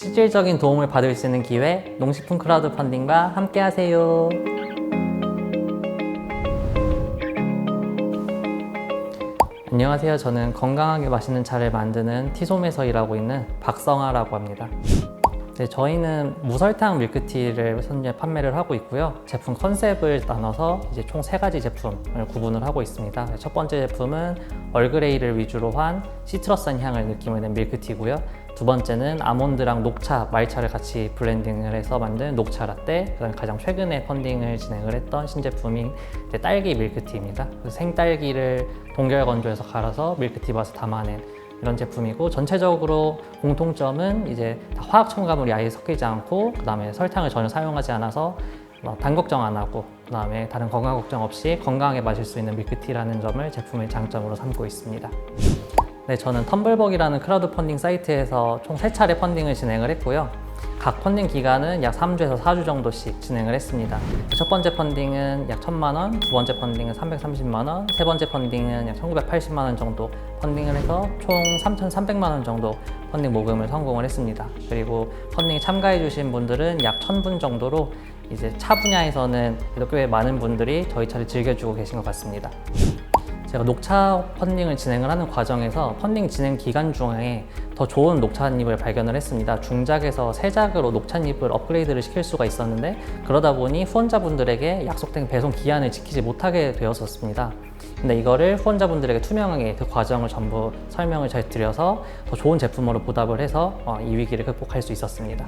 실질적인 도움을 받을 수 있는 기회, 농식품 크라우드 펀딩과 함께 하세요. 안녕하세요. 저는 건강하게 맛있는 차를 만드는 티솜에서 일하고 있는 박성아라고 합니다. 네, 저희는 무설탕 밀크티를 현재 판매를 하고 있고요. 제품 컨셉을 나눠서 이제 총 세 가지 제품을 구분을 하고 있습니다. 첫 번째 제품은 얼그레이를 위주로 한 시트러스한 향을 느낌을 낸 밀크티고요. 두 번째는 아몬드랑 녹차, 말차를 같이 블렌딩을 해서 만든 녹차 라떼. 그다음 가장 최근에 펀딩을 진행을 했던 신제품인 딸기 밀크티입니다. 생딸기를 동결 건조해서 갈아서 밀크티 맛을 담아낸 이런 제품이고 전체적으로 공통점은 이제 다 화학 첨가물이 아예 섞이지 않고 그다음에 설탕을 전혀 사용하지 않아서 뭐 단 걱정 안 하고 그다음에 다른 건강 걱정 없이 건강하게 마실 수 있는 밀크티라는 점을 제품의 장점으로 삼고 있습니다. 네, 저는 텀블벅이라는 크라우드 펀딩 사이트에서 총 세차례 펀딩을 진행을 했고요. 각 펀딩 기간은 약 3주에서 4주 정도씩 진행을 했습니다. 첫 번째 펀딩은 약 1천만 원, 두 번째 펀딩은 330만 원, 세 번째 펀딩은 약 1980만 원 정도 펀딩을 해서 총 3,300만 원 정도 펀딩 모금을 성공을 했습니다. 그리고 펀딩에 참가해 주신 분들은 약 1000분 정도로 이제 차 분야에서는 그래도 꽤 많은 분들이 저희 차를 즐겨주고 계신 것 같습니다. 제가 녹차 펀딩을 진행을 하는 과정에서 펀딩 진행 기간 중에 더 좋은 녹차잎을 발견을 했습니다. 중작에서 세작으로 녹차잎을 업그레이드를 시킬 수가 있었는데 그러다 보니 후원자분들에게 약속된 배송 기한을 지키지 못하게 되었었습니다. 근데 이거를 후원자분들에게 투명하게 그 과정을 전부 설명을 잘 드려서 더 좋은 제품으로 보답을 해서 어, 이 위기를 극복할 수 있었습니다.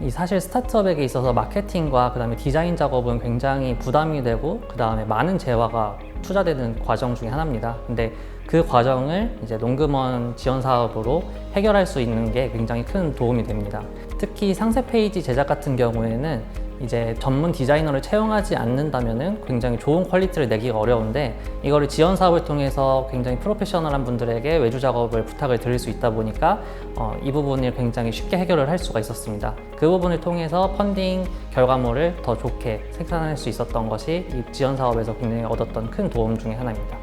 이 사실 스타트업에게 있어서 마케팅과 그다음에 디자인 작업은 굉장히 부담이 되고 그다음에 많은 재화가 투자되는 과정 중에 하나입니다. 근데 그 과정을 이제 농금원 지원 사업으로 해결할 수 있는 게 굉장히 큰 도움이 됩니다. 특히 상세 페이지 제작 같은 경우에는 이제 전문 디자이너를 채용하지 않는다면은 굉장히 좋은 퀄리티를 내기가 어려운데 이거를 지원 사업을 통해서 굉장히 프로페셔널한 분들에게 외주 작업을 부탁을 드릴 수 있다 보니까 어, 이 부분을 굉장히 쉽게 해결을 할 수가 있었습니다. 그 부분을 통해서 펀딩 결과물을 더 좋게 생산할 수 있었던 것이 이 지원 사업에서 굉장히 얻었던 큰 도움 중에 하나입니다.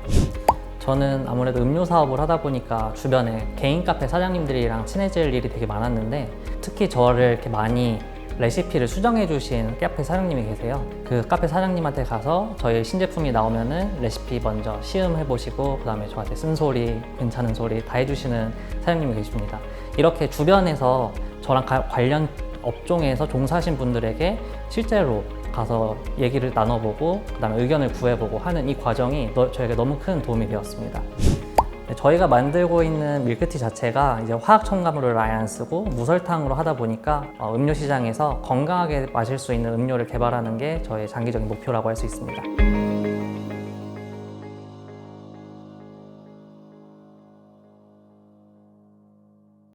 저는 아무래도 음료 사업을 하다 보니까 주변에 개인 카페 사장님들이랑 친해질 일이 되게 많았는데 특히 저를 이렇게 많이 레시피를 수정해 주신 카페 사장님이 계세요. 그 카페 사장님한테 가서 저희 신제품이 나오면은 레시피 먼저 시음해 보시고 그다음에 저한테 쓴소리, 괜찮은 소리 다 해주시는 사장님이 계십니다. 이렇게 주변에서 저랑 가- 관련 업종에서 종사하신 분들에게 실제로 가서 얘기를 나눠보고 그다음에 의견을 구해보고 하는 이 과정이 너- 저에게 너무 큰 도움이 되었습니다. 네, 저희가 만들고 있는 밀크티 자체가 이제 화학 첨가물을 아예 안 쓰고 무설탕으로 하다 보니까 어, 음료 시장에서 건강하게 마실 수 있는 음료를 개발하는 게 저의 장기적인 목표라고 할 수 있습니다.